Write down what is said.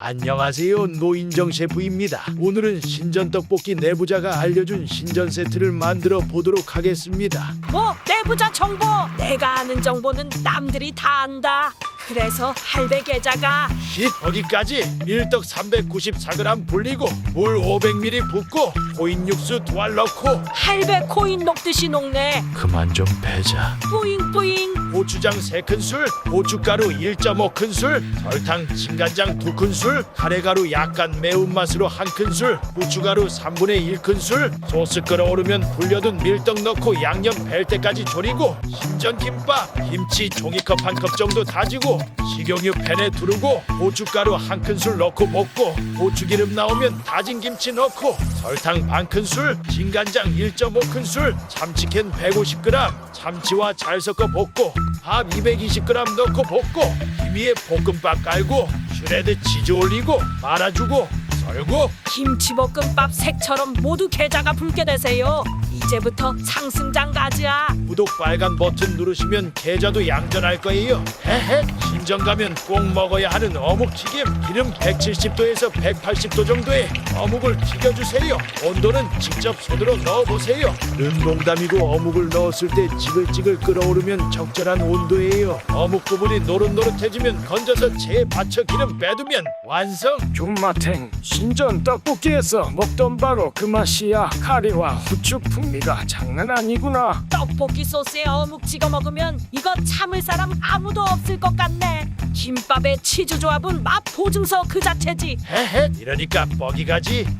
안녕하세요 노인정 셰프입니다. 오늘은 신전 떡볶이 내부자가 알려준 신전 세트를 만들어 보도록 하겠습니다. 뭐 내부자 정보 내가 아는 정보는 남들이 다 안다 그래서 할배 계좌가 쉿 어디까지 밀떡 394g 불리고 물 500ml 붓고 고인 육수 두 알 넣고 할배 코인 녹듯이 녹네 그만 좀 패자. 뿌잉 뿌잉 고추장 3큰술, 고춧가루 1.5큰술, 설탕, 진간장 2큰술, 카레가루 약간 매운맛으로 1큰술, 고추가루 3분의 1큰술, 소스 끓어오르면 불려둔 밀떡 넣고 양념 뺄 때까지 졸이고 신전김밥, 김치 종이컵 한 컵 정도 다지고 식용유 팬에 두르고 고춧가루 한 큰술 넣고 볶고 고추기름 나오면 다진 김치 넣고 설탕 반 큰술, 진간장 1.5 큰술, 참치캔 150g, 참치와 잘 섞어 볶고 밥 220g 넣고 볶고 김 위에 볶음밥 깔고 슈레드 치즈 올리고 말아주고 썰고 김치볶음밥 색처럼 모두 계좌가 붉게 되세요. 이제부터 상승장 가즈아 구독 빨간 버튼 누르시면 계좌도 양전할 거예요. 헤헤. 신전 가면 꼭 먹어야 하는 어묵 튀김. 기름 170도에서 180도 정도에 어묵을 튀겨주세요. 온도는 직접 손으로 넣어보세요. 는 농담이고 어묵을 넣었을 때 지글지글 끓어오르면 적절한 온도예요. 어묵 부분이 노릇노릇해지면 건져서 체에 받쳐 기름 빼두면 완성. 존맛탱 신전 떡볶이에서 먹던 바로 그 맛이야 카레와 후추 풍미가 장난 아니구나 떡볶이 소스에 어묵 찍어 먹으면 이거 참을 사람 아무도 없을 것 같네 김밥에 치즈 조합은 맛 보증서 그 자체지 헤헤. 이러니까 뻑이 가지.